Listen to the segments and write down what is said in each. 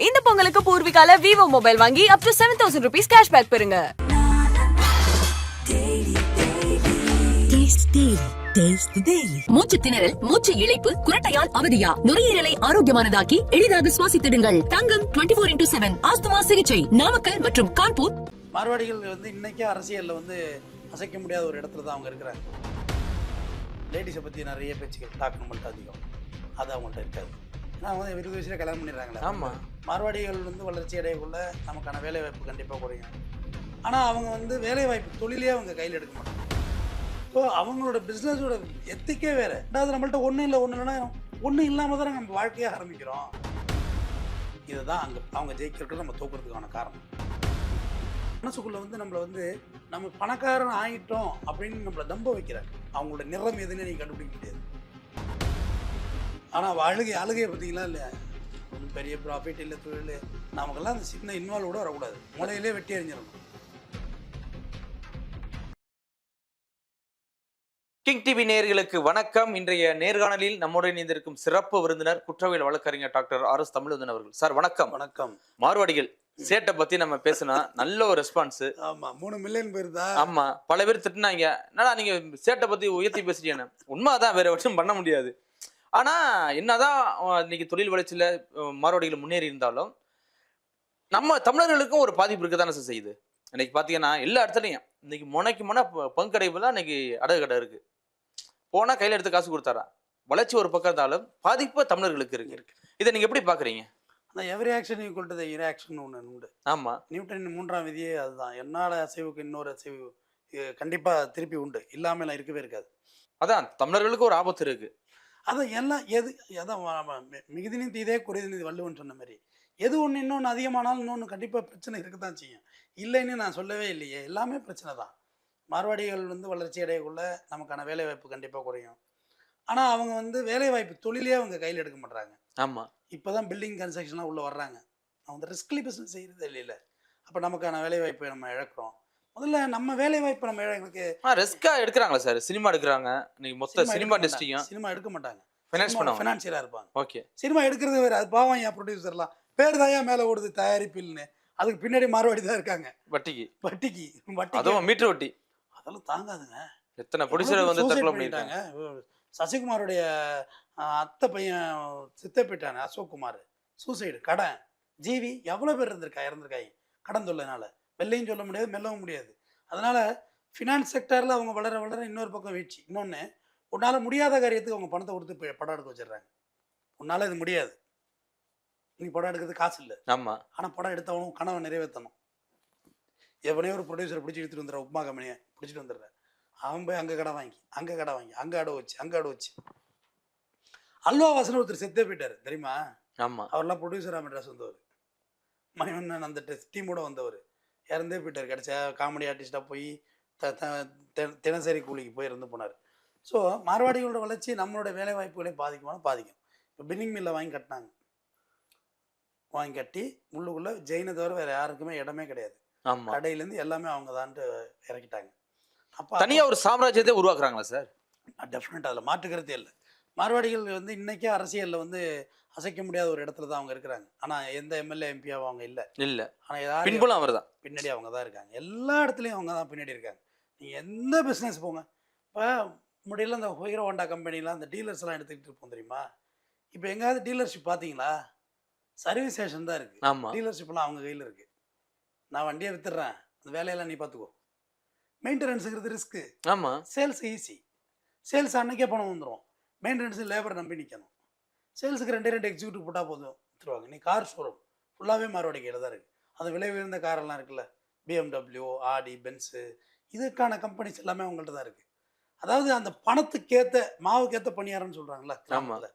இந்த பொங்கலுக்கு பூர்விகால Vivo mobile வாங்கி up to seven thousand rupees cashback பெறுங்க. மூச்சு திணறல் மூச்சு இழைப்பு குரட்டையால் அவதியா? நுரையீரலை ஆரோக்கியமானதாக்கி எளிதாக சுவாசித்திடுங்கள். Thangam 24 four into seven asthma சிகிச்சை நாமக்கல் மற்றும் கான்பூர். மார்வாடிகள் வந்து இன்னைக்கே அரசியலில் வந்து அசைக்க முடியாத ஒரு இடத்துல தான் அவங்க இருக்கிறாங்க. லேடிஸை பற்றி நிறைய பேச்சுக்கள் டாக்கணும் மட்டும் அதிகம். அது அவங்கள்ட்ட இருக்காது. நான் வந்து இருபது வயசுல கல்யாணம் பண்ணிடுறாங்களே. ஆமா. மார்வாடிகள் வந்து வளர்ச்சி அடையக்குள்ள நமக்கான வேலை வாய்ப்பு கண்டிப்பாக குறையும். ஆனால் அவங்க வந்து வேலை வாய்ப்பு தொழிலே அவங்க கையில் எடுக்க மாட்டாங்க. ஸோ அவங்களோட பிஸ்னஸோட எத்திக்கே வேறு. ரெண்டாவது நம்மள்ட்ட ஒன்றும் இல்லை ஒன்றும் இல்லைன்னா ஒன்றும் இல்லாமல் தான் நம்ம வாழ்க்கையை ஆரம்பிக்கிறோம். இதுதான் அங்கே அவங்க ஜெயிக்கிறதுக்கு நம்ம தோக்குறதுக்கான காரணம். மனசுக்குள்ள வந்து நம்மளை வந்து நம்ம பணக்காரன் ஆகிட்டோம் அப்படின்னு நம்மளை நம்ப வைக்கிறாங்க அவங்களோட நிறம் எதுன்னு நீங்க கண்டுபிடிக்க முடியாது. ஆனால் அழுகை அழுகையை பார்த்தீங்களா இல்லையா? ஒன்றும் பெரிய ப்ராஃபிட் இல்லை தொழில் நமக்கெல்லாம் அந்த சின்ன இன்வால்வ் கூட வரக்கூடாது. மூலையிலே வெட்டி எறிஞ்சிடணும். கிங் டிவி நேயர்களுக்கு வணக்கம். இன்றைய நேர்காணலில் நம்முடன் இணைந்திருக்கும் சிறப்பு விருந்தினர் குற்றவியல் வழக்கறிஞர் டாக்டர் ஆர் எஸ் தமிழந்தன் அவர்கள். சார் வணக்கம். வணக்கம். மார்வாடிகள் சேட்டை பத்தி நம்ம பேசினா நல்ல ஒரு ரெஸ்பான்ஸ் ஆமாம் மூணு மில்லியன் போயிருந்தா? ஆமா பல பேர் திட்டினாங்க. என்னடா நீங்க சேட்டை பத்தி உயர்த்தி பேசுறீங்க உண்மைதான் வேற விஷயம் பண்ண முடியாது. ஆனா என்னதான் இன்னைக்கு தொழில் வளர்ச்சியில அஹ், மார்வாடிகள் முன்னேறி இருந்தாலும் நம்ம தமிழர்களுக்கும் ஒரு பாதிப்பு இருக்க தானே செய்யுது. இன்னைக்கு பாத்தீங்கன்னா எல்லா இடத்துலயும் இன்னைக்கு முனைக்கு முனை ப- பங்கடைப்புல இன்னைக்கு அடகு கடை இருக்கு. போனா கையில எடுத்து காசு கொடுத்தாரா வளர்ச்சி ஒரு பக்கம் இருந்தாலும் பாதிப்பு தமிழர்களுக்கு இருக்கு. இருக்கு. இதை நீங்க எப்படி பாக்குறீங்க? அந்த every action equal to the ஒன்று உண்டு. ஆமா. நியூட்டன் மூன்றாம் விதியே அதுதான். என்னால் அசைவுக்கு இன்னொரு அசைவு இது கண்டிப்பா திருப்பி உண்டு. இல்லாமல் இருக்கவே இருக்காது. அதான் தமிழர்களுக்கு ஒரு ஆபத்து இருக்கு. அதான் எல்லாம் எது மி- மிகுதினின் தீதே குறைதினிது வள்ளுவன் சொன்ன மாதிரி எது ஒன்று இன்னொன்று அதிகமானாலும் இன்னொன்று கண்டிப்பாக பிரச்சனை இருக்க தான் செய்யும். இல்லைன்னு நான் சொல்லவே இல்லையே. எல்லாமே பிரச்சனை தான். மார்வாடிகள் வந்து வளர்ச்சி அடையக்குள்ள நமக்கான வேலை வாய்ப்பு கண்டிப்பாக குறையும். ஆனால் அவங்க வந்து வேலை வாய்ப்பு தொழிலே அவங்க கையில் எடுக்க மாட்றாங்க. ஆமா. இப்போ தான் பில்டிங் கன்ஸ்ட்ரக்ஷன்லாம் உள்ளே வர்றாங்க. அவங்க ரிஸ்க்லி பிஸ்னஸ் செய்கிறது இல்லைல்ல அப்போ நமக்கான வேலை வாய்ப்பை நம்ம இழக்கிறோம். முதல்ல நம்ம வேலை வாய்ப்பு நம்ம இழக்கிறதுக்கு ரிஸ்கா எடுக்கிறாங்களா சார் சினிமா எடுக்கிறாங்க. இன்னைக்கு மொத்த சினிமா இண்டஸ்ட்ரியும் சினிமா எடுக்க மாட்டாங்க. ஃபைனான்ஸ் பண்ணுவாங்க. இருப்பாங்க. ஓகே சினிமா எடுக்கிறது வேறு அது பாவம் என் ப்ரொடியூசர்லாம் பேர் ஏன் மேலே ஓடுது தயாரிப்பில்னு அதுக்கு பின்னாடி மாறுவாடி தான் இருக்காங்க. வட்டிக்கு. வட்டிக்கு வட்டிக்கு. அதுவும் மீட்டர் வட்டி. அதெல்லாம் தாங்காதுங்க. எத்தனை ப்ரொடியூசர் வந்து தற்கொலை பண்ணிட்டாங்க? சசிகுமாருடைய அத்தை பையன் சித்த போயிட்டானே அசோக் குமார் சூசைடு கடன். ஜீவி எவ்வளோ பேர் இருந்திருக்கா இறந்துருக்காங்க கடன் தொல்லைனால? வெள்ளையும் சொல்ல முடியாது மெல்லவும் முடியாது. அதனால ஃபினான்ஸ் செக்டரில் அவங்க வளர வளர இன்னொரு பக்கம் வீழ்ச்சி. இன்னொன்று உன்னால் முடியாத காரியத்துக்கு அவங்க பணத்தை கொடுத்து படம் எடுக்க வச்சிடுறாங்க. உன்னால் இது முடியாது. நீ படம் எடுக்கிறது காசு இல்லை. ஆமா. ஆனால் படம் எடுத்தவனும் கனவை நிறைவேற்றணும். எவனையோ ஒரு ப்ரொடியூசரை பிடிச்சி எடுத்துட்டு வந்துடுற உப்மா கம்பெனியை பிடிச்சிட்டு வந்துடுற. அவன் போய் அங்கே கடை வாங்கி அங்கே கடை வாங்கி அங்கே அடை வச்சு அங்கே அடை வச்சு. அல்வா வாசன் ஒருத்தர் செத்தே போயிட்டார் தெரியுமா? ஆமா. அவர்லாம் ப்ரொடியூசராக மெட்ராஸ் வந்தவர். மணிவண்ணன் அந்த டீமோட வந்தவர். இறந்தே போயிட்டார். கிடைச்சா காமெடி ஆர்டிஸ்டாக போய் த தினசரி கூலிக்கு போய் இருந்து போனார். ஸோ மார்வாடிகளோட வளர்ச்சி நம்மளோட வேலை வாய்ப்புகளையும் பாதிக்குமான பாதிக்கும். இப்போ பின்னிங் மில்லை வாங்கி கட்டினாங்க. வாங்கி கட்டி உள்ளுக்குள்ளே ஜெயினை தவிர வேறு யாருக்குமே இடமே கிடையாது. கடையிலேருந்து எல்லாமே அவங்க தான்ட்டு இறக்கிட்டாங்க. அப்போ தனியா ஒரு சாம்ராஜ்யத்தை உருவாக்குறாங்களா சார்? டெஃபினட் அதில் மாற்றுக்கிறதே இல்லை. மார்வாடிகள் வந்து இன்னைக்கே அரசியலில் வந்து அசைக்க முடியாத ஒரு இடத்துல தான் அவங்க இருக்கிறாங்க. ஆனால் எந்த எம்எல்ஏ எம்பியாவும் அவங்க இல்லை. இல்ல. ஆனால் யார் பின்புலம் அவர்தான். பின்னாடி அவங்க தான் இருக்காங்க. எல்லா இடத்துலையும் அவங்க தான் பின்னாடி இருக்காங்க. நீங்கள் எந்த பிஸ்னஸ் போங்க. இப்போ முடியல இந்த ஹீரோ ஹோண்டா கம்பெனிலாம் அந்த டீலர்ஸ்லாம் எடுத்துக்கிட்டு இருப்போம் தெரியுமா? இப்போ எங்கேயாவது டீலர்ஷிப் பார்த்தீங்களா சர்வீஸ் ஸ்டேஷன் தான் இருக்குது ஆமா. டீலர்ஷிப்லாம் அவங்க கையில் இருக்குது நான் வண்டியை வித்துடுறேன். அந்த வேலையெல்லாம் நீ பார்த்துக்கோ மெயின்டெனன்ஸுங்கிறது ரிஸ்க்கு ஆமா. சேல்ஸ் ஈஸி சேல்ஸ் அன்னைக்கே பணம் வந்துடும் மெயின்டெனன்ஸ் லேபர் நம்பி நிற்கணும் சேல்ஸுக்கு ரெண்டே ரெண்டு எக்ஸிக்யூட்டிவ் போட்டால் போதும். வித்துருவாங்க. நீ கார் ஷோரூம் ஃபுல்லாகவே மாறுவாடி கையில் தான் இருக்குது அந்த விலை உயர்ந்த காரெல்லாம் இருக்குல்ல. பிஎம்டபிள்யூ ஆடி பென்ஸு இதுக்கான கம்பெனிஸ் எல்லாமே அவங்கள்ட்ட தான் இருக்குது அதாவது அந்த பணத்துக்கேற்ற மாவுக்கேற்ற பணியாரம்னு சொல்கிறாங்களா கிராமத்தில்.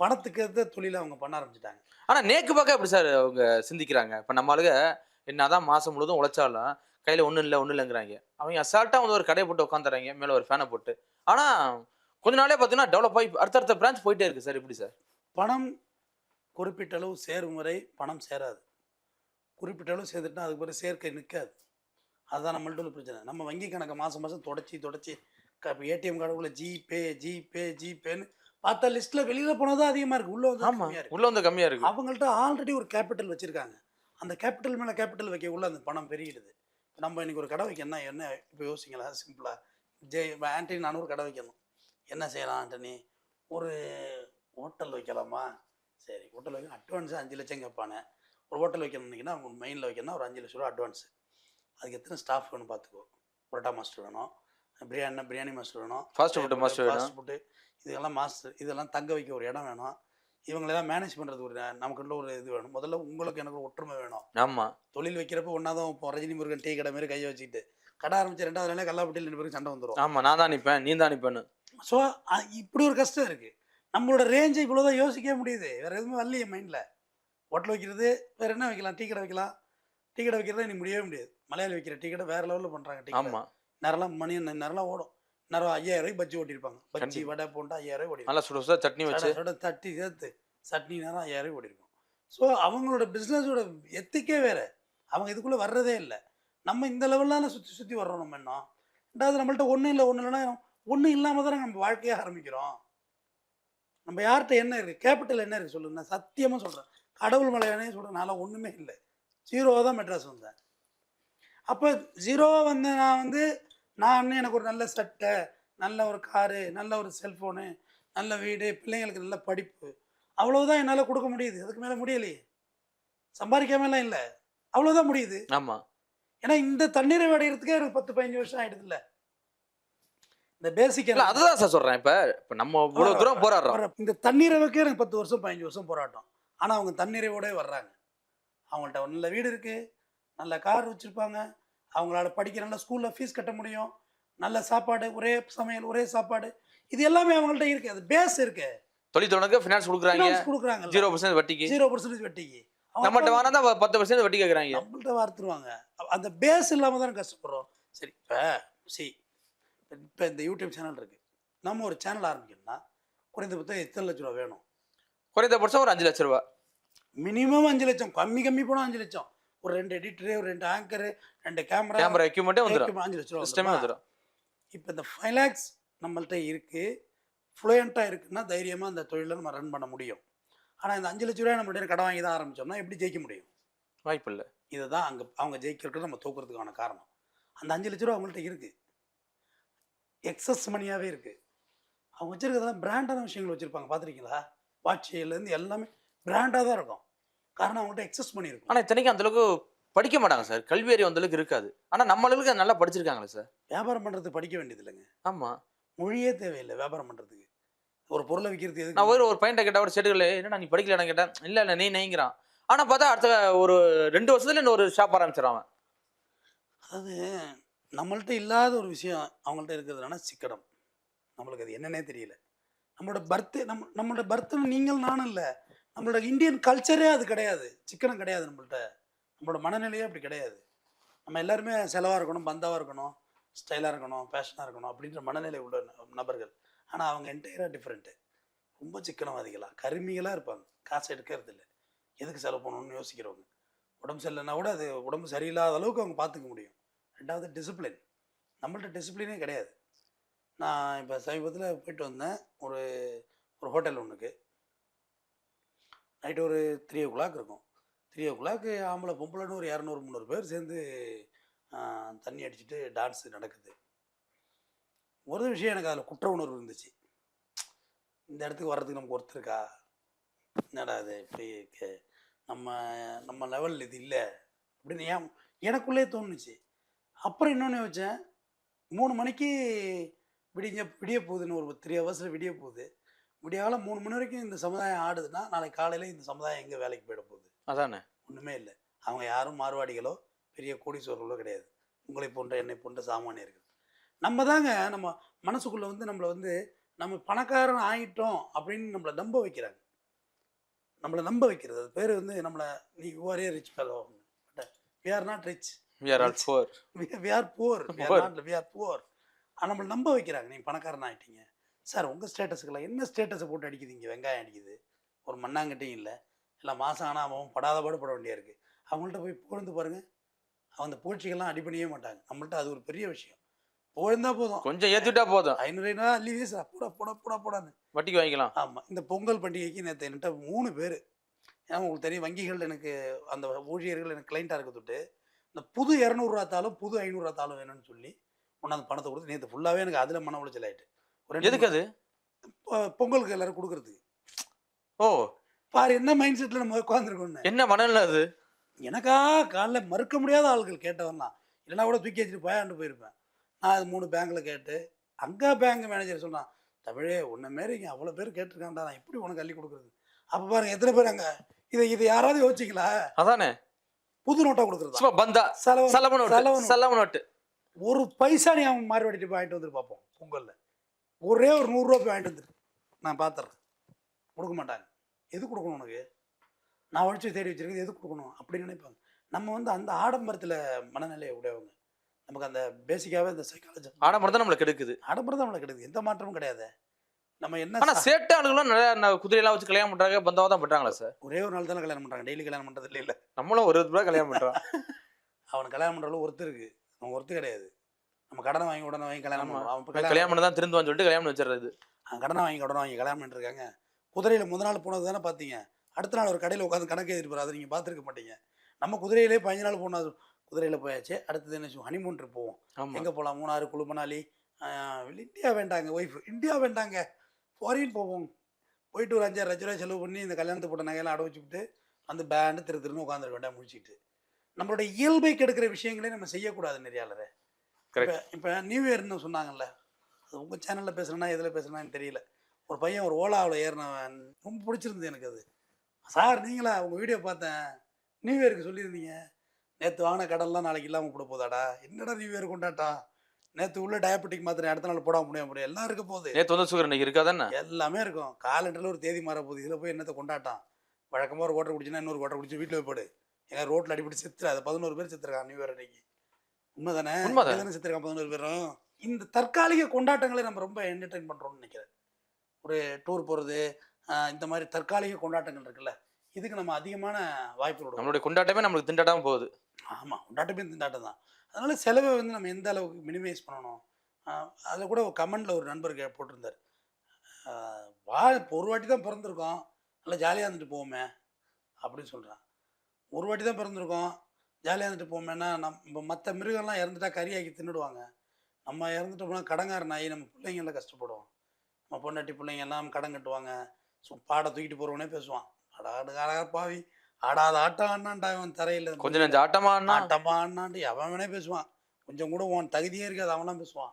பணத்துக்கேற்ற தொழிலை அவங்க பண்ண ஆரம்பிச்சிட்டாங்க. ஆனா நேக்கு பார்க்க எப்படி சார் அவங்க சிந்திக்கிறாங்க? இப்ப நம்ம ஆளுங்க என்னதான் மாசம் முழுதும் உழைச்சாலும் கையில ஒண்ணும் இல்ல ஒண்ணும் இல்லைங்கிறாங்க. அவங்க அசால்ட்டா வந்து ஒரு கடையை போட்டு உட்காந்துறாங்க மேல ஒரு ஃபேனை போட்டு. ஆனா கொஞ்ச நாளே பார்த்தீங்கன்னா டெவலப் ஆகி அடுத்தடுத்த பிரான்ச் போயிட்டே இருக்கு சார் எப்படி சார்? பணம் குறிப்பிட்ட அளவு சேரும் வரை பணம் சேராது. குறிப்பிட்ட அளவு சேர்த்துட்டா அதுக்கு பிறகு சேர்க்கை நிற்காது. அதுதான் நம்மள்ட்ட உள்ள பிரச்சனை நம்ம வங்கி கணக்கை மாதம் மாதம் தொடச்சி தொடச்சி க ஏடிஎம் கார்டுக்குள்ளே ஜிபே ஜிபே ஜிபேன்னு பார்த்தா லிஸ்ட்ல வெளியில போனதும் அதிகமா இருக்கு. உள்ள வந்து ஆமா கம்மியா இருக்கு. உள்ள வந்து கம்மியா இருக்கு. அவங்கள்ட்ட ஆல்ரெடி ஒரு கேபிட்டல் வச்சிருக்காங்க. அந்த கேபிட்டல் மேல கேபிட்டல் வைக்க உள்ள அந்த பணம் பெருகிடுது. நம்ம இன்னைக்கு ஒரு கடை வைக்கணும்னா என்ன? இப்போ யோசிங்களா சிம்பிளா ஜெய் இப்ப ஆண்டனி நான் ஒரு கடை வைக்கணும். என்ன செய்யலாம் ஆண்டனி? ஒரு ஹோட்டல் வைக்கலாமா? சரி ஹோட்டல் வைக்க அட்வான்ஸ் அஞ்சு லட்சம் கேட்பானே. ஒரு ஹோட்டல் வைக்கணும்னீங்கன்னா அவங்க மெயினில் வைக்கணும்னா ஒரு அஞ்சு லட்ச ரூபா அட்வான்ஸ் அதுக்கு எத்தனை ஸ்டாஃப் வேணும் பார்த்துக்கோ. பரோட்டா மாஸ்டர் வேணும் பிரியாணி பிரியாணி மாஸ்டர் வேணும். Food master வேணும். ஃபாஸ்ட் ஃபுட்டு இதெல்லாம் மாஸ்டர் இதெல்லாம் தங்க வைக்க ஒரு இடம் வேணும். இவங்களெல்லாம் மேனேஜ் பண்ணுறது ஒரு நமக்குள்ள ஒரு இது வேணும். முதல்ல உங்களுக்கு எனக்கு ஒரு ஒற்றுமை வேணும். ஆமா. தொழில் வைக்கிறப்ப ஒன்றா தான் இப்போ ரஜினி முருகன் டீ கடை மாதிரி கையை வச்சுக்கிட்டு. கடை ஆரம்பிச்ச ரெண்டாவது நாளே கல்லாப்பட்டியில் ரெண்டு பேரும் சண்டை வந்துடும் ஆமா நான் தான் நிப்பேன் நீ தான் நிப்பேன்னு. ஸோ இப்படி ஒரு கஷ்டம் இருக்குது நம்மளோட ரேஞ்சை இவ்வளோதான் யோசிக்கவே முடியுது. வேறு எதுவுமே வரலையே மைண்டில் ஹோட்டல் வைக்கிறது வேறு என்ன வைக்கலாம்? டீ கடை வைக்கலாம். டீ கடை வைக்கிறதா நீ முடியவே முடியாது. மலையாளி வைக்கிற டீ கடை வேறு லெவலில் பண்ணுறாங்க டீ கடை. ஆமா. நேரம்லாம் மணி நேரம்லாம் ஓடும். நேரம் ஐயாயிரம் ரூபாய்க்கு பஜ்ஜி ஓட்டியிருப்பாங்க. பஜ்ஜி. வடை போண்டா ஐயாயிரம் ரூபாய் நல்லா சுட சுட சட்னி வச்சு. சுட தட்டி சேர்த்து சட்னி நேரம் ஐயாயிரம் ஓடி இருக்கும் ஸோ அவங்களோட பிஸ்னஸோட எத்திக்கே வேற. அவங்க இதுக்குள்ளே வர்றதே இல்லை. நம்ம இந்த லெவல்லாம் சுற்றி சுற்றி வர்றோம் நம்ம இன்னும். ரெண்டாவது நம்மள்ட்ட ஒன்றும் இல்லை. ஒன்றும் இல்லைன்னா ஒன்றும் இல்லாமல் தானே நம்ம வாழ்க்கையை ஆரம்பிக்கிறோம். நம்ம யார்கிட்ட என்ன இருக்குது கேபிட்டல் என்ன இருக்குது சொல்லுங்க. நான் சத்தியமாக சொல்கிறேன் கடவுள் மலையானே சொல்கிறேன் நான்லாம் ஒன்றுமே இல்லை. ஜீரோவாக தான் மெட்ராஸ் வந்தேன். அப்போ ஜீரோவாக வந்த நான் வந்து நான் எனக்கு ஒரு நல்ல சட்டை நல்ல ஒரு காரு நல்ல ஒரு செல்ஃபோனு நல்ல வீடு பிள்ளைங்களுக்கு நல்ல படிப்பு. அவ்வளவுதான் என்னால் கொடுக்க முடியுது. அதுக்கு மேலே முடியலையே. சம்பாதிக்காமலாம் இல்லை. அவ்வளோதான் முடியுது. ஆமா. ஏன்னா இந்த தண்ணீரை அடையிறதுக்கே எனக்கு பத்து பதினஞ்சு வருஷம் ஆயிடுதுல்ல. இந்த பேசிக் இல்ல அதுதான் சார் சொல்றேன். இப்ப இப்ப நம்ம இவ்வளவு தூரம் போராடுறோம். இந்த தண்ணீரவுக்கே எனக்கு பத்து வருஷம் பதினஞ்சு வருஷம் போராட்டம். ஆனால் அவங்க தண்ணீரைவோடே வர்றாங்க. அவங்கள்ட்ட நல்ல வீடு இருக்குது நல்ல கார் வச்சுருப்பாங்க. அவங்களால படிக்க நல்ல ஸ்கூலில் ஃபீஸ் கட்ட முடியும். நல்ல சாப்பாடு ஒரே சமையல் ஒரே சாப்பாடு. இது எல்லாமே அவங்கள்ட்ட இருக்குது அது பேஸ் இருக்கு. தொழில் தொடங்க ஃபினான்ஸ் கொடுக்குறாங்க. கொடுக்குறாங்க ஜீரோ பர்சன்ட் வட்டிக்கு. ஜீரோ பர்சன்டேஜ் வட்டிக்கு. நம்மகிட்ட வாங்கினா தான் பத்து பர்சன்ட் வட்டி கேக்குறாங்க. நம்மள்ட்ட வார்த்துருவாங்க. அந்த பேஸ் இல்லாமல் தான் கஷ்டப்படுறோம். சரி இப்போ சி இப்போ இந்த யூடியூப் சேனல் இருக்குது நம்ம ஒரு சேனல் ஆரம்பிக்கணும்னா குறைந்தபட்சம் எத்தனை லட்ச ரூபா வேணும்? குறைந்தபட்சம் ஒரு அஞ்சு லட்ச ரூபா. மினிமம் அஞ்சு லட்சம். கம்மி கம்மி போனால் அஞ்சு லட்சம். ஒரு ரெண்டு எடிட்டரு ஒரு ரெண்டு ஆங்கரு ரெண்டு கேமரா கேமரா எக்யூப்மெண்ட்டே வந்துடும் அஞ்சு லட்ச ரூபா சிஸ்டமே வந்துடும் இப்போ இந்த ஃபைவ் லேக்ஸ் நம்மள்ட்ட இருக்குது ஃப்ளூயண்ட்டாக இருக்குன்னா தைரியமாக அந்த தொழிலை நம்ம ரன் பண்ண முடியும். ஆனால் இந்த அஞ்சு லட்ச ரூபாய் நம்மள்ட்ட கடன் வாங்கி தான் ஆரம்பிச்சோம்னா எப்படி ஜெயிக்க முடியும்? வாய்ப்பு இல்லை இதை தான் அங்கே அவங்க ஜெயிக்கிறதுக்கு நம்ம தூக்குறதுக்கான காரணம். அந்த அஞ்சு லட்ச ரூபா அவங்கள்ட்ட இருக்குது எக்ஸஸ் மணியாகவே இருக்குது அவங்க வச்சுருக்கிறதெல்லாம் பிராண்டான விஷயங்கள் வச்சுருப்பாங்க. பார்த்துருக்கீங்களா? வாட்சியிலேருந்து எல்லாமே பிராண்டாக தான் இருக்கும். காரணம் அவங்கள்ட்ட எக்ஸஸ் மணி இருக்கும். ஆனா இத்தனைக்கும் அந்த அளவுக்கு படிக்க மாட்டாங்க சார். கல்வி அறிவு அந்த அளவுக்கு இருக்காது. ஆனா நம்ம அளவுக்கு நல்லா படிச்சிருக்காங்களே சார். வியாபாரம் பண்ணுறதுக்கு படிக்க வேண்டியது இல்லைங்க. ஆமா. மொழியே தேவையில்லை வியாபாரம் பண்ணுறதுக்கு ஒரு பொருளை விற்கிறது எதுக்கு? நான் ஒரு ஒரு பையன்ட்ட கேட்டா ஒரு செடுகள் என்னடா நீ படிக்கல கேட்டேன் இல்ல இல்ல நீ நெய்ங்கிறான். ஆனா பார்த்தா அடுத்த ஒரு ரெண்டு வருஷத்துல இன்னொரு ஷாப் ஆரம்பிச்சிடறான் அதாவது நம்மள்ட்ட இல்லாத ஒரு விஷயம் அவங்கள்ட்ட இருக்கிறதுனால சிக்கனம் நம்மளுக்கு அது என்னன்னே தெரியல. நம்மளோட பர்த்து நம்ம நம்மளோட பர்த்து நீங்கள் நானும் இல்லை. நம்மளோட இந்தியன் கல்ச்சரே அது கிடையாது. சிக்கனம் கிடையாது நம்மள்ட்ட. நம்மளோட மனநிலையே அப்படி கிடையாது. நம்ம எல்லாருமே செலவாக இருக்கணும் பந்தாவாக இருக்கணும் ஸ்டைலாக இருக்கணும் ஃபேஷனாக இருக்கணும் அப்படின்ற மனநிலை உள்ள ந- நபர்கள். ஆனால் அவங்க என்டையராக டிஃப்ரெண்ட்டு ரொம்ப சிக்கனவாதிகளாக கருமிகளாக இருப்பாங்க. காசு எடுக்கிறது இல்லை. எதுக்கு செலவு பண்ணணும்னு யோசிக்கிறவங்க. உடம்பு சரியில்லைன்னா கூட அது உடம்பு சரியில்லாத அளவுக்கு அவங்க பார்த்துக்க முடியும். ரெண்டாவது டிசிப்ளின் நம்மள்ட்ட டிசிப்ளினே கிடையாது. நான் இப்போ சமீபத்தில் போயிட்டு வந்தேன். ஒரு ஒரு ஹோட்டல் ஒன்றுக்கு நைட்டு ஒரு த்ரீ ஓ கிளாக் இருக்கும். த்ரீ ஓ கிளாக்கு ஆம்பளை பொம்பளைன்னு ஒரு இரநூறு முந்நூறு பேர் சேர்ந்து தண்ணி அடிச்சுட்டு டான்ஸ் நடக்குது. ஒரு விஷயம் எனக்கு அதில் குற்ற உணர்வு இருந்துச்சு. இந்த இடத்துக்கு வர்றதுக்கு நமக்கு ஒருத்தர் இருக்கா? என்னடா அது இப்படி இருக்கு? நம்ம நம்ம லெவல் இது இல்லை. அப்படின்னு ஏன் எனக்குள்ளே தோணுச்சு. அப்புறம் இன்னொன்று வச்சேன் மூணு மணிக்கு விடிஞ்ச விடிய போகுதுன்னு ஒரு த்ரீ ஹவர்ஸில் விடிய போகுது. விடியால மூணு மணி வரைக்கும் இந்த சமுதாயம் ஆடுதுன்னா நாளைக்கு காலையில் இந்த சமுதாயம் எங்கே வேலைக்கு போயிட போகுது? அதானே. ஒன்றுமே இல்லை. அவங்க யாரும் மார்வாடிகளோ பெரிய கோடீஸ்வரர்களோ கிடையாது. உங்களை போன்ற என்னை போன்ற சாமானியர்கள். நம்ம தாங்க நம்ம மனசுக்குள்ளே வந்து நம்மளை வந்து நம்ம பணக்காரன் ஆயிட்டோம் அப்படின்னு நம்மளை நம்ப வைக்கிறாங்க. நம்மளை நம்ப வைக்கிறது. அது பேர் வந்து நம்மளை நீ ஓரே rich fellow but we are not rich we are poor we Poor. Are not we are poor நம்மளை நம்ப வைக்கிறாங்க. நீங்கள் பணக்காரன் ஆகிட்டீங்க சார் உங்கள் ஸ்டேட்டஸுக்கெல்லாம் என்ன ஸ்டேட்டஸை போட்டு அடிக்குதுங்க? வெங்காயம் அடிக்குது. ஒரு மண்ணாங்கட்டையும் இல்லை. இல்லை மாதம் ஆனால் அவன் படாத பாடு பட வேண்டியா இருக்குது அவங்கள்ட்ட போய் புகழ்ந்து பாருங்கள் அந்த புகழ்ச்சிகள்லாம் அடி பண்ணியே மாட்டாங்க. நம்மள்ட்ட அது ஒரு பெரிய விஷயம். போயிருந்தா போதும். கொஞ்சம் ஏத்தி விட்டா போதும். ஐநூறு ஐநூறு அள்ளி வீசா. போடா போடா போடா போடான்னு. வட்டிக்கு வாங்கிக்கலாம். ஆமாம் இந்த பொங்கல் பண்டிகைக்கு நேற்று என்கிட்ட மூணு பேர். ஏன்னா உங்களுக்கு தெரியும் வங்கிகள் எனக்கு அந்த ஊழியர்கள் எனக்கு கிளைண்ட்டாக இருக்க தொட்டு இந்த புது இரநூறுவா தாளும் புது ஐநூறுரூவா தாளும் வேணும்னு சொல்லி கொண்டாந்து பணத்தை கொடுத்து நேற்று ஃபுல்லாகவே எனக்கு அதில் மன உளைச்சல் ஆயிட்டு. ஒரு எதுக்கு அது? பொங்கலுக்கு எல்லாரும் கொடுக்குறதுக்கு. ஓ. பாரு என்ன மைண்ட் செட்டில் நம்ம உட்காந்துருக்கோன்னு என்ன மனநிலை அது? எனக்கா காலைல மறுக்க முடியாத ஆட்கள் கேட்டவன் தான் இல்லைனா கூட தூக்கி வச்சுட்டு போயாண்டு போயிருப்பேன். நான் அது மூணு பேங்க்கில் கேட்டு அங்கே பேங்க் மேனேஜர் சொன்னான் தமிழே உன்னை மாரி இங்கே அவ்வளோ பேர் கேட்டிருக்கான்டா நான் எப்படி உனக்கு அள்ளி கொடுக்குறது? அப்போ பாருங்க எத்தனை பேர் அங்கே? இதை இதை யாராவது யோசிச்சிங்களா? அதானே? புது நோட்டாக கொடுக்குறதா? சும்மா பந்தா. செலவு செலவு நோட்டு. செலவு நோட்டு. ஒரு பைசா நீ அவன் மாறுபடிட்டு போய் வாங்கிட்டு வந்து பார்ப்போம் பொங்கலில். ஒரே ஒரு நூறுரூவா போய் வாங்கிட்டு வந்துரு. நான் பார்த்துட்றேன் கொடுக்க மாட்டாங்க. எது கொடுக்கணும் உனக்கு? நான் உழைச்சி தேடி வச்சிருக்கிறது எது கொடுக்கணும்? அப்படின்னு நினைப்பாங்க. நம்ம வந்து அந்த ஆடம்பரத்தில் மனநிலையை உடையவங்க. நமக்கு அந்த பேசிக்காகவே அந்த சைக்காலஜி ஆடம்பரம் தான் நம்மளுக்கு எடுக்குது ஆடம்பரம் தான் நம்மளுக்கு கிடையாது எந்த மாற்றமும் கிடையாது. நம்ம என்ன ஆனா சேட்டு ஆளுங்களும் நிறைய குதிரையெல்லாம் வச்சு கல்யாணம் பண்றாங்க பந்தாவா தான் பண்றாங்களா சார்? ஒரே ஒரு நாள் தானே கல்யாணம் பண்ணுறாங்க டெய்லி கல்யாணம் பண்ணுறது இல்லை நம்மளும் ஒரு ரூபாய் கல்யாணம் பண்றோம். அவன் கல்யாணம் பண்ணுறவளவு ஒருத்தர் இருக்கு. அவன் ஒருத்தர் கிடையாது. நம்ம கடனை வாங்கி உடனே வாங்கி கல்யாணம். பண்ணுவான் அவன் கல்யாணம் பண்ண தான் திருந்துவான்னு சொல்லிட்டு கல்யாணம் வச்சிடுறது. அவன் கடனை வாங்கி கடனை வாங்கி கல்யாணம் பண்ணிருக்காங்க குதிரையில் முத நாள் போனது தானே பார்த்தீங்க அடுத்த நாள் ஒரு கடையில் உட்காந்து கணக்கு எழுதிட்டு போகிறாரு அதை நீங்கள் பார்த்துருக்க மாட்டீங்க. நம்ம குதிரையிலே பதினஞ்சு நாள் போனது. குதிரையில் போயாச்சு. அடுத்தது என்ன ஹனிமூன் போவோம். எங்கே போகலாம் மூணாறு குழு மணாலி ஆஹ் இந்தியா வேண்டாங்க ஒய்ஃப் இந்தியா வேண்டாங்க. ஃபாரின் போவோம். போயிட்டு ஒரு அஞ்சாறு லட்ச ரூபாய் செலவு பண்ணி இந்த கல்யாணத்தை போட்ட நகையெல்லாம் அடை வச்சுக்கிட்டு அந்த பேண்டு திரு திருன்னு உட்காந்துருக்க வேண்டாம் முடிச்சுக்கிட்டு நம்மளோட இயல்பை கெடுக்கிற விஷயங்களே நம்ம செய்யக்கூடாது நிறையாளரை. இப்போ இப்போ நியூ இயர்னு சொன்னாங்கல்ல அது உங்கள் சேனலில் பேசுகிறேன்னா எதில் பேசுகிறேன்னு தெரியல. ஒரு பையன் ஒரு ஓலாவில் ஏறினவன் ரொம்ப பிடிச்சிருந்தது எனக்கு அது. சார் நீங்களா உங்கள் வீடியோ பார்த்தேன். நியூ இயருக்கு சொல்லியிருந்தீங்க. நேற்று வாங்கின கடன்லாம் நாளைக்கு இல்லாமல் போட போதாடா. என்னடா நியூ இயர் கொண்டாட்டம்? நேற்று உள்ள டயபெட்டிக் மாத்திரை அடுத்த நாள் போடாம முடிய முடியும் எல்லாம் இருக்க போகுது. நேத்து வந்து சுகர் இன்னைக்கு இருக்காதானே எல்லாமே இருக்கும். காலண்டரில் ஒரு தேதி மாற போகுது இதில் போய் என்னத்தை கொண்டாட்டம் வழக்கமாக ஒரு கோட்டை குடிச்சுன்னா இன்னொரு கோட்டை குடிச்சு வீட்டில் போய் போடு. எங்க ரோட்டில் அடிப்படி செத்துரு. அது பதினோரு பேர் செத்துருக்கான் நியூ இயர் அன்னைக்கு. உண்மைதானே? உண்மைதான். தானே செத்துருக்கான் பதினோரு பேரும். இந்த தற்காலிக கொண்டாட்டங்களை நம்ம ரொம்ப என்டர்டைன் பண்ணுறோம்னு நினைக்கிறேன். ஒரு டூர் போகிறது இந்த மாதிரி தற்காலிக கொண்டாட்டங்கள் இருக்குல்ல. இதுக்கு நம்ம அதிகமான வாய்ப்பு நம்மளுடைய கொண்டாட்டமே நம்மளுக்கு திண்டாட்டாம போகுது. ஆமாம் கொண்டாட்டமே திண்டாட்டம் தான். அதனால் செலவை வந்து நம்ம எந்த அளவுக்கு மினிமைஸ் பண்ணணும்? அதில் கூட கமெண்டில் ஒரு நண்பர் கே போட்டிருந்தார். வா இப்போ ஒரு வாட்டி தான் பிறந்திருக்கோம். நல்லா ஜாலியாக இருந்துட்டு போவோமே அப்படின்னு சொல்கிறான் ஒரு வாட்டி தான் பிறந்திருக்கோம். ஜாலியாக இருந்துட்டு போவோமேன்னா நம்ம மற்ற மிருகம்லாம் இறந்துட்டா கறியாக்கி தின்னுடுவாங்க. நம்ம இறந்துட்டோம்னா கடங்காரன் ஆகி நம்ம பிள்ளைங்களாம் கஷ்டப்படுவோம். நம்ம பொண்டாட்டி பிள்ளைங்க எல்லாம் கடன் கட்டுவாங்க. ஸோ பாடை தூக்கிட்டு போகிறவனே பேசுவான். அடாடு பாவி. ஆடாத ஆட்டம் ஆனான்டா அவன் தரையில் கொஞ்ச நெஞ்ச ஆட்டமா அண்ணா ஆட்டமா ஆனான்ட்டு எவன் வேணே பேசுவான். கொஞ்சம் கூட உன் தகுதியே இருக்காது அவன்லாம் பேசுவான்.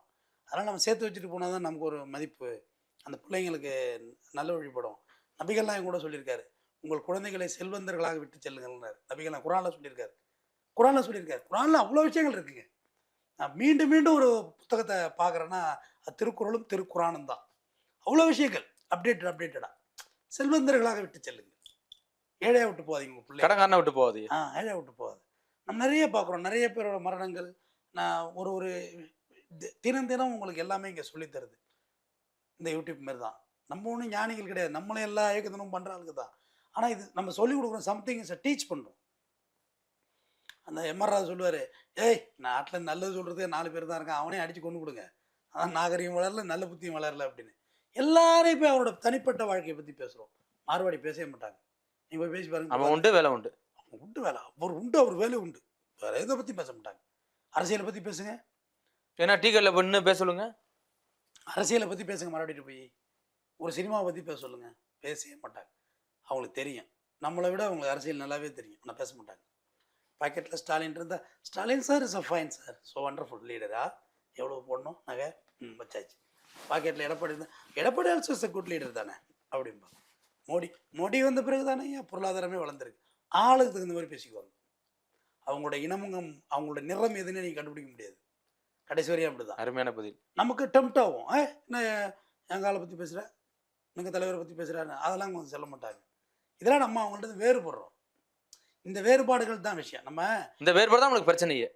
அதனால் நம்ம சேர்த்து வச்சுட்டு போனால் தான் நமக்கு ஒரு மதிப்பு. அந்த பிள்ளைங்களுக்கு நல்ல வழிபடும். நபிகள்லாம் கூட சொல்லியிருக்காரு. உங்கள் குழந்தைகளை செல்வந்தர்களாக விட்டு செல்லுங்கள்னாரு. நபிகள்லாம் குரானில் சொல்லியிருக்காரு. குரானில் சொல்லியிருக்காரு. குரானில் அவ்வளோ விஷயங்கள் இருக்குங்க. நான் மீண்டும் மீண்டும் ஒரு புத்தகத்தை பார்க்குறேன்னா அது திருக்குறளும் திருக்குறானும் தான். அவ்வளோ விஷயங்கள். அப்டேட்டட் அப்டேட்டடாக செல்வந்தர்களாக விட்டு செல்லுங்க ஏழையாக விட்டு போகாதீங்க பிள்ளை கடங்காரனை விட்டு போகாது ஆ ஏழை விட்டு போகாது நம்ம நிறைய பார்க்குறோம். நிறைய பேரோட மரணங்கள் நான் ஒரு ஒரு தினம் தினம் உங்களுக்கு எல்லாமே இங்கே சொல்லித் தருது. இந்த யூடியூப் மாரி தான். நம்ம ஒன்றும் ஞானிகள் கிடையாது. நம்மளும் எல்லா இயக்கத்தினும் பண்ணுற ஆளுக்கு தான். ஆனால் இது நம்ம சொல்லிக் கொடுக்குறோம் சம்திங் இஸ் டீச் பண்ணுறோம் அந்த எம்ஆர் சொல்லுவார் ஏய் நாட்டில் நல்லது சொல்கிறதுக்கு நாலு பேர் தான் இருக்கான். அவனே அடித்து கொண்டு கொடுங்க. அதான் நாகரிகம் வளரல நல்ல புத்தியும் வளரல அப்படின்னு. எல்லாரையும் போய் அவரோட தனிப்பட்ட வாழ்க்கையை பற்றி பேசுகிறோம் மார்வாடி பேசவே மாட்டாங்க. நீ போய் பேசி பாருங்க அவன் உண்டு வேலை உண்டு. உண்டு வேலை. அவர் உண்டு அவர் வேலை உண்டு. வேற எதை பற்றி பேச மாட்டாங்க? அரசியலை பற்றி பேசுங்க. ஏன்னா டீ கடையில் பண்ணு பேச சொல்லுங்க. அரசியலை பற்றி பேசுங்க மறுபடியும் போய். ஒரு சினிமாவை பற்றி பேச சொல்லுங்க. பேசவே மாட்டாங்க. அவங்களுக்கு தெரியும். நம்மளை விட அவங்களுக்கு அரசியல் நல்லாவே தெரியும். ஆனால் பேச மாட்டாங்க. பாக்கெட்டில் ஸ்டாலின் இருந்தால் Stalin sir is a fine sir so wonderful லீடரா எவ்வளோ போடணும்? நகை? ம் வச்சாச்சு. பாக்கெட்டில் எடப்பாடி இருந்தால் Edappadi also is a good leader தானே? அப்படிம்பா. மோடி மோடி வந்த பிறகு தானே பொருளாதாரமே வளர்ந்துருக்கு. ஆளுக்கு தகுந்த மாதிரி பேசிக்குவாங்க. அவங்களோட இனமுகம் அவங்களோட நிறம் எதுன்னு நீங்கள் கண்டுபிடிக்க முடியாது. கடைசி வரையும் அப்படி தான் அருமையான பதில். நமக்கு டெம்ட் ஆகும். ஏ எங்கள் ஆளை பற்றி பேசுகிற எங்கள் தலைவரை பற்றி பேசுகிறாரு அதெல்லாம் கொஞ்சம் சொல்ல மாட்டாங்க இதெல்லாம் நம்ம அவங்கள்ட்ட வேறுபடுறோம். இந்த வேறுபாடுகள் தான் விஷயம். நம்ம இந்த வேறுபாடு தான் உங்களுக்கு பிரச்சனையே.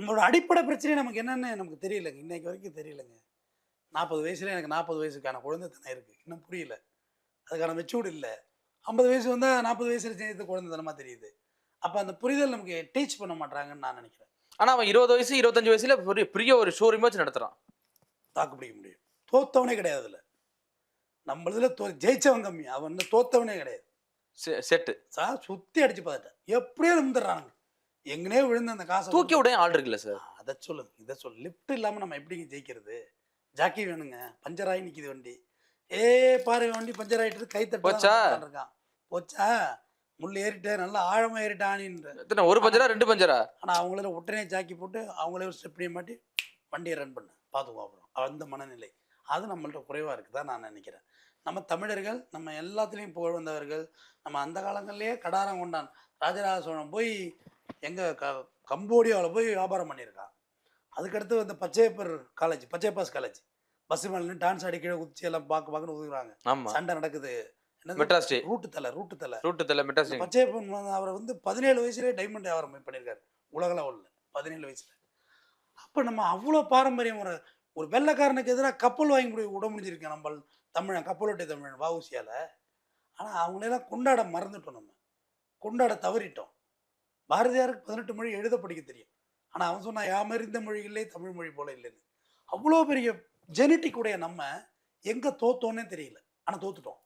உங்களோட அடிப்படை பிரச்சனை நமக்கு என்னன்னு நமக்கு தெரியலங்க. இன்னைக்கு வரைக்கும் தெரியலங்க. நாற்பது வயசுல எனக்கு நாற்பது வயசுக்கான குழந்தைத்தனம் இருக்குது இன்னும் புரியல. அதுக்கான மெச்சூர்டு இல்லை. ஐம்பது வயசு வந்தால் நாற்பது வயசுல சேர்த்து குழந்தைத்தனமாக தெரியுது. அப்போ அந்த புரிதல் நமக்கு டீச் பண்ண மாட்டாங்கன்னு நான் நினைக்கிறேன். ஆனா அவன் இருபது வயசு இருபத்தஞ்சு வயசுல பெரிய பெரிய ஒரு ஷோரூமே வச்சு நடத்துறான். தாக்கு பிடிக்க முடியும். தோத்தவனே கிடையாது அதில். நம்மளதுல தோ ஜெயிச்சவன் கம்மி. அவன் இன்னும் தோத்தவனே கிடையாது. செ- செட்டு சார் சுற்றி அடிச்சு பார்த்துட்டேன் எப்படியோ இருந்துடுறானுங்க எங்கனே விழுந்து அந்த காசை தூக்கி விட ஆள் இருக்குல்ல சார் அதை சொல்லுங்க. இதை சொல்லு லிஃப்ட் இல்லாமல் நம்ம எப்படிங்க ஜெயிக்கிறது? ஜாக்கி வேணுங்க. பஞ்சர் ஆகி நிற்கிது வண்டி. ஏ பாரு வண்டி பஞ்சர் ஆகிட்டு கை தட்டு போச்சா? இருக்கான் போச்சா? முள் ஏறிட்டு நல்லா ஆழமா ஏறிட்டானின்ற. ஒரு பஞ்சரா ரெண்டு பஞ்சரா? ஆனால் அவங்கள உடனே ஜாக்கி போட்டு அவங்களே ஒரு ஸ்டெப்டியை மாட்டி வண்டியை ரன் பண்ணு. பார்த்துக்குவோம் அப்புறம். அந்த மனநிலை. அது நம்மள்ட்ட குறைவாக இருக்குது தான் நான் நினைக்கிறேன். நம்ம தமிழர்கள் நம்ம எல்லாத்துலேயும் புகழ் வந்தவர்கள் நம்ம அந்த காலங்கள்லேயே கடாரம் கொண்டான். ராஜராஜ சோழன் போய் எங்கே க கம்போடியாவில் போய் வியாபாரம் பண்ணியிருக்கான். அதுக்கடுத்து வந்து Pachaiyappar college Pachaiyappa's college bus மேலே டான்ஸ் ஆடி கீழே குதிச்சு எல்லாம் பார்க்க பார்க்கன்னு ஒதுக்குறாங்க ஆமா. சண்டை நடக்குது. என்னது? மெட்ராஸ் டே ரூட்டு தலை ரூட்டு தலை. ரூட்டு தெரியல மெட்ராஸ் பச்சையப்பன் அவரை வந்து பதினேழு வயசுலேயே டைமண்ட் வியாபாரம் பண்ணியிருக்காரு. உலக லெவலில் பதினேழு வயசுல. அப்போ நம்ம அவ்வளோ பாரம்பரியம் ஒரு ஒரு வெள்ளைக்காரனுக்கு எதிராக கப்பல் வாங்கி முடி விட முடிஞ்சிருக்கேன் நம்ம தமிழன் கப்பலோட்டை தமிழன் வவுசியால. ஆனால் அவங்களெல்லாம் கொண்டாட மறந்துட்டோம் நம்ம. கொண்டாட தவறிட்டோம். பாரதியாருக்கு பதினெட்டு மொழி எழுத படிக்க தெரியும். ஆனால் அவன் சொன்னா யாமறிந்த மொழிகளே தமிழ் மொழி போல இல்லைன்னு. அவ்வளோ பெரிய ஜெனட்டிக் உடைய நம்ம எங்கே தோத்தோன்னே தெரியல. ஆனால் தோத்துட்டோம்.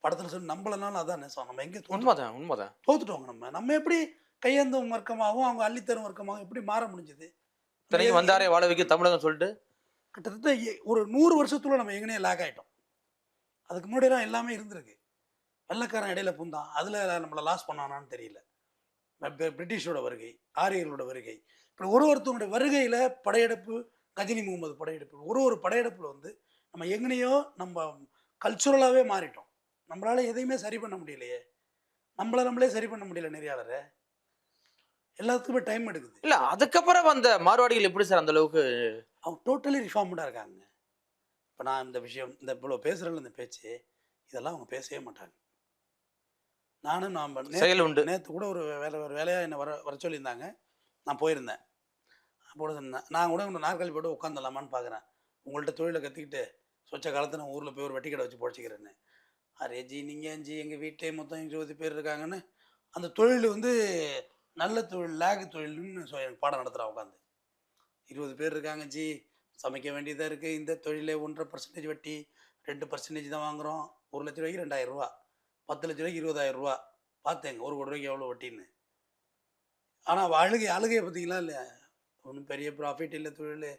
படத்தில் சொல்லி நம்மளனாலும் அதான் நேசம் நம்ம எங்கே உண்மைதான் உண்மைதான். தோத்துட்டோங்க நம்ம. நம்ம எப்படி கையேந்தும் வர்க்கமாகவும் அவங்க அள்ளித்தரும் வர்க்கமாகவும் எப்படி மாற முடிஞ்சது? இத்தனைக்கும் வந்தாரே வாழ வைக்க தமிழகம் சொல்லிட்டு? கிட்டத்தட்ட ஒரு நூறு வருஷத்துல நம்ம எங்கனே லாக் ஆயிட்டோம். அதுக்கு முன்னாடிலாம் எல்லாமே இருந்திருக்கு. வெள்ளைக்காரன் இடையில பூந்தான் அதில் நம்மளை லாஸ் பண்ணானான்னு தெரியல. பிரிட்டிஷோட வருகை ஆரியர்களோட வருகை. இப்படி ஒரு ஒருத்தவங்களுடைய வருகையில் படையெடுப்பு கஜினி முகமது படையெடுப்பு. ஒரு ஒரு படையெடுப்பில் வந்து நம்ம எங்கனையோ நம்ம கல்ச்சுரலாகவே மாறிட்டோம். நம்மளால எதையுமே சரி பண்ண முடியலையே. நம்மளை நம்மளே சரி பண்ண முடியல நெறியாளரை எல்லாத்துக்குமே டைம் எடுக்குது. இல்ல அதுக்கப்புறம் வந்த மார்வாடிகள் எப்படி சார் அந்த அளவுக்கு? அவங்க டோட்டலி ரிஃபார்ம்டாக இருக்காங்க. இப்போ நான் இந்த விஷயம் இந்த இவ்வளோ பேசுகிறேன் இந்த பேச்சு இதெல்லாம் அவங்க பேசவே மாட்டாங்க. நானும் நான் செயல் உண்டு. நேற்று கூட ஒரு வேலை ஒரு வேலையாக என்னை வர வர சொல்லியிருந்தாங்க. நான் போயிருந்தேன். அப்போ நான் கூட உங்களை நாற்காலி போட்டு உட்காந்துடலாமான்னு பார்க்குறேன் உங்கள்கிட்ட தொழிலை கற்றுக்கிட்டு சொச்ச காலத்தில் நான் ஊரில் போய் ஒரு வெட்டி கடை வச்சு பொழைச்சிக்கிறேன்னு. அரே ஜி நீங்கள் ஜி எங்கள் வீட்டிலே மொத்தம் இருபது பேர் இருக்காங்கன்னு. அந்த தொழில் வந்து நல்ல தொழில் லேக் தொழில்னு சொ- எனக்கு பாடம் நடத்துகிறேன் உட்காந்து இருபது பேர் இருக்காங்க ஜி. சமைக்க வேண்டியதாக இருக்குது இந்த தொழிலே ஒன்றரை பர்சன்டேஜ் வட்டி ரெண்டு பர்சன்டேஜ் தான் வாங்குகிறோம் ஒரு லட்ச ரூபாய்க்கு ரெண்டாயிரம் ரூபா. பத்து லட்ச ரூபாய்க்கு இருபதாயிரம் ரூபா. பார்த்தேங்க ஒரு கோடி ரூபாய்க்கு எவ்வளோ வட்டின்னு. ஆனால் அழுகை அழுகையை பார்த்தீங்களா இல்லையா? ஒன்றும் பெரிய ப்ராஃபிட் இல்லை தொழில்.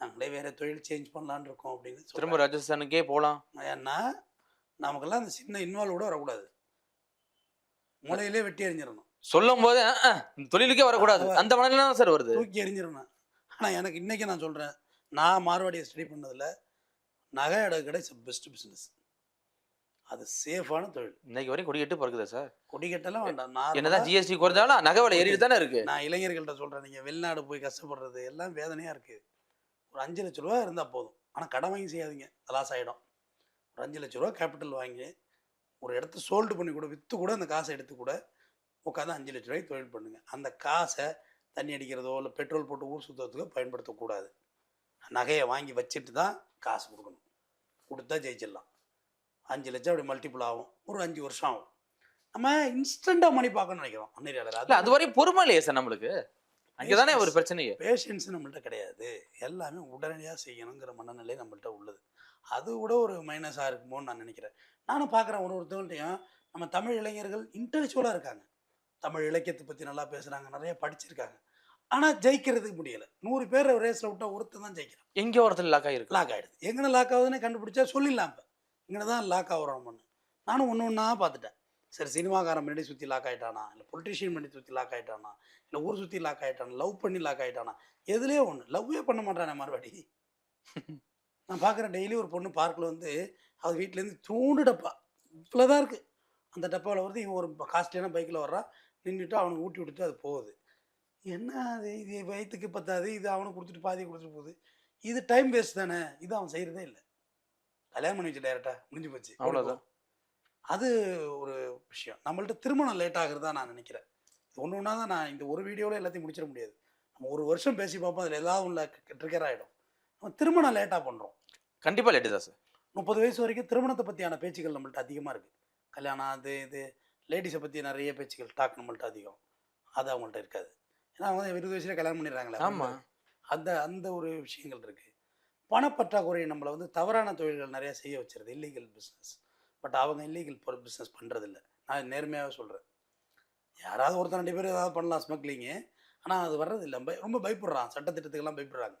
நாங்களே வேறு தொழில் சேஞ்ச் பண்ணலான்னு இருக்கோம் அப்படின்னு திரும்ப. ராஜஸ்தானுக்கே போலாம். ஏன்னா நமக்கெல்லாம் அந்த சின்ன இன்வால்வ் கூட வரக்கூடாது. மூளையிலே வெட்டி எறிஞ்சிடணும். சொல்லும் போது தொழிலுக்கே வரக்கூடாது. அந்த மனநிலை சார் வருது? தூக்கி எறிஞ்சிடணும். ஆனால் எனக்கு இன்றைக்கி நான் சொல்கிறேன் நான் மார்வாடியை ஸ்டடி பண்ணதில் நகை அடகு கடை பெஸ்ட் பிஸ்னஸ் அது சேஃபான தொழில். இன்னைக்கு வரைக்கும் கொடிக்கட்டு பறக்குதா சார்? கொடிக்கட்டெல்லாம் வேண்டாம். நான் என்னதான் ஜிஎஸ்டி குறைஞ்சாலும் நகை விலை ஏறிட்டு தானே இருக்கு? நான் இளைஞர்கள்ட்ட சொல்கிறேன் நீங்கள் வெளிநாடு போய் கஷ்டப்படுறது எல்லாம் வேதனையாக இருக்குது ஒரு அஞ்சு லட்ச ரூபா இருந்தால் போதும். ஆனால் கடன் வாங்கி செய்யாதீங்க. லாஸ் ஆகிடும் ஒரு அஞ்சு லட்ச ரூபா கேபிட்டல் வாங்கி ஒரு இடத்த சோல்டு பண்ணி கூட விற்று கூட அந்த காசை எடுத்து கூட உட்காந்து அஞ்சு லட்ச ரூபாய்க்கு தொழில் பண்ணுங்கள் அந்த காசை தண்ணி அடிக்கிறதோ இல்லை பெட்ரோல் போட்டு ஊர் சுற்றுறதுக்கோ பயன்படுத்தக்கூடாது. நகையை வாங்கி வச்சுட்டு தான் காசு கொடுக்கணும். கொடுத்தா ஜெயிச்சிடலாம். அஞ்சு லட்சம் அப்படி மல்டிபிள் ஆகும். ஒரு அஞ்சு வருஷம் ஆகும். நம்ம இன்ஸ்டண்ட்டாக மணி பார்க்கணும்னு நினைக்கிறோம். அன்னையாளர் இல்ல அது வரையும் பொறுமை இல்லையே சார் நம்மளுக்கு. அங்கதானே ஒரு பிரச்சனையே. பேஷன்ஸ் நம்மள்ட்ட கிடையாது. எல்லாமே உடனடியாக செய்யணுங்கிற மனநிலை நம்மள்ட்ட உள்ளது. அது கூட ஒரு மைனஸாக இருக்குமோன்னு நான் நினைக்கிறேன். நானும் பார்க்குறேன் ஒரு ஒருத்தவங்கள்ட்டையும் நம்ம தமிழ் இளைஞர்கள் இன்டெலெக்சுவலாக இருக்காங்க. தமிழ் இலக்கியத்தை பற்றி நல்லா பேசுகிறாங்க நிறைய படிச்சிருக்காங்க. ஆனால் ஜெயிக்கிறதுக்கு முடியலை. நூறு பேர் ரேஸில் விட்டால் ஒருத்தன் தான் ஜெயிக்கிறான். எங்கேயோ ஒருத்தர் லாக் ஆகிருக்கு லாக் ஆகிடுது எங்கே லாக் ஆகுதுன்னு கண்டுபிடிச்சா சொல்லிடலாம் இப்போ. இங்கே தான் லாக் ஆகுறோம்னு நானும் ஒன்று ஒன்றா பார்த்துட்டேன். சரி சினிமாக்காரன் முன்னாடி சுற்றி லாக் ஆகிட்டானா இல்லை பொலிட்டிஷியன் முன்னாடி சுற்றி லாக் ஆகிட்டானா இல்லை ஊர் சுற்றி லாக் ஆகிட்டானா லவ் பண்ணி லாக் ஆகிட்டானா எதுலேயே ஒன்று லவ்வே பண்ண மாட்டானே மறுபடி. நான் பார்க்குறேன் டெய்லி ஒரு பொண்ணு பார்க்கில் வந்து அது வீட்டிலேருந்து தூண்டு டப்பா. இவ்வளோ தான் இருக்குது அந்த டப்பாவில் வருது இவன் ஒரு காஸ்ட்லியான பைக்கில் வர்றான் நின்றுட்டு அவனுக்கு ஊட்டி விட்டுட்டு அது போகுது. என்ன அது? இது வயிற்றுக்கு பத்தாது. இது அவனுக்கு கொடுத்துட்டு பாதி கொடுத்துட்டு போகுது. இது டைம் வேஸ்ட் தானே. இது அவன் செய்கிறதே இல்லை. கல்யாணம் பண்ணி வச்சு டைரக்டா முடிஞ்சு போச்சு. அவ்வளவுதான். அது ஒரு விஷயம். நம்மள்ட்ட திருமணம் லேட் ஆகுறதா நான் நினைக்கிறேன். ஒன்று ஒன்றா தான் நான் இந்த ஒரு வீடியோவில் எல்லாத்தையும் முடிச்சிட முடியாது. நம்ம ஒரு வருஷம் பேசி பார்ப்போம் அதில் ஏதாவது உள்ள ட்ரிகர் ஆகிடும் நம்ம திருமணம் லேட்டாக பண்ணுறோம் கண்டிப்பா லேட்டு தான் சார் முப்பது வயசு வரைக்கும் திருமணத்தை பற்றியான பேச்சுக்கள் நம்மள்ட்ட அதிகமாக இருக்குது கல்யாணம் அது இது லேடிஸை பற்றி நிறைய பேச்சுக்கள் டாக் நம்மள்ட்ட அதிகம். அது அவங்கள்ட்ட இருக்காது. ஏன்னா அவங்க இருபது வயசுல கல்யாணம் பண்ணிடுறாங்களே ஆமா. அந்த அந்த ஒரு விஷயங்கள் இருக்கு. பணப்பற்றாக்குறை நம்மளை வந்து தவறான தொழில்கள் நிறையா செய்ய வச்சிருது. இல்லீகல் பிஸ்னஸ் பட் அவங்க இல்லீகல் பொருள் பிஸ்னஸ் பண்ணுறதில்ல நான் நேர்மையாகவே சொல்கிறேன் யாராவது ஒருத்தர் ரெண்டு பேர் ஏதாவது பண்ணலாம் ஸ்மக்லிங்கு ஆனால் அது வர்றதில்லை. பய ரொம்ப பயப்படுறான். சட்டத்திட்டத்துக்கெல்லாம் பயப்படுறாங்க.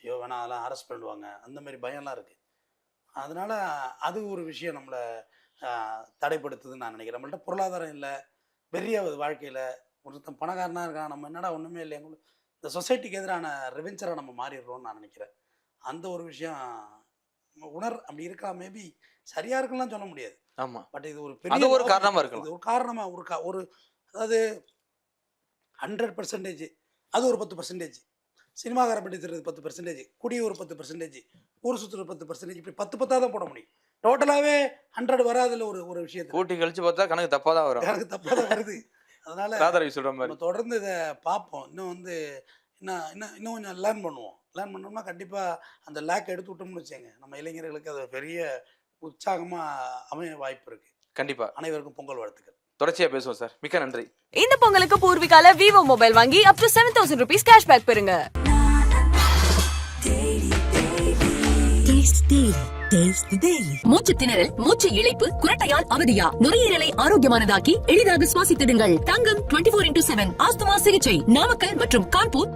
ஐயோ வேணா அதெல்லாம் அரெஸ்ட் பண்ணுவாங்க. அந்த மாதிரி பயம்லாம் இருக்குது அதனால் அது ஒரு விஷயம் நம்மளை தடைப்படுத்துதுன்னு நான் நினைக்கிறேன். நம்மள்ட்ட பொருளாதாரம் இல்லை. பெரிய வாழ்க்கையில் ஒருத்தன் பணக்காரனாக இருக்கான். நம்ம என்னடா ஒன்றுமே இல்லை எங்களுக்கு இந்த சொசைட்டிக்கு எதிரான ரெவெஞ்சராக நம்ம மாறிடுறோம்னு நான் நினைக்கிறேன். அந்த ஒரு விஷயம் உணர் அப்படி இருக்கலாம் மேபி சரியா இருக்குலாம் சொல்ல முடியாது. ஆமா. பட் இது ஒரு பெரிய ஒரு காரணமா இருக்கலாம். இது ஒரு காரணமா ஒரு கா ஒரு அதாவது ஹண்ட்ரட் பர்சன்டேஜ் அது ஒரு பத்து பர்சன்டேஜ் சினிமாக்கார படிக்கிறது பத்து பர்சன்டேஜ் குடி ஒரு பத்து பர்சன்டேஜ் ஊர் சுற்றுறது பத்து பர்சன்டேஜ் இப்படி பத்து பத்தாக தான் போட முடியும். டோட்டலாகவே ஹண்ட்ரட் வராதுல ஒரு ஒரு விஷயத்துல. கூட்டி கழிச்சு பார்த்தா கணக்கு தப்பா தான் வரும். எனக்கு தப்பாக தான் வருது. அதனால மாதிரி. நம்ம தொடர்ந்து இதை பார்ப்போம். இன்னும் வந்து இன்னும் இன்னும் இன்னும் கொஞ்சம் லேர்ன் பண்ணுவோம். லேர்ன் பண்ணோம்னா கண்டிப்பாக அந்த லேக் எடுத்து விட்டோம்னு வச்சுங்க நம்ம இளைஞர்களுக்கு அது பெரிய உற்சாகமாக அமைய வாய்ப்பு இருக்குது கண்டிப்பா. அனைவருக்கும் பொங்கல் வாழ்த்துக்கள். தொடர்ச்சியா பேசுவோம் சார். மிக்க நன்றி. இந்த பொங்கலுக்கு பூர்விகால விவோ மொபைல் வாங்கி up to seven thousand rupees cashback பெறுங்க. மூச்சு திணறல் மூச்சு இழைப்பு குரட்டையால் அவதியா? நுரையீரலை ஆரோக்கியமானதாக்கி எளிதாக சுவாசித்திடுங்கள். Thangam twenty four into seven asthma சிகிச்சை நாமக்கல் மற்றும் கான்பூர்.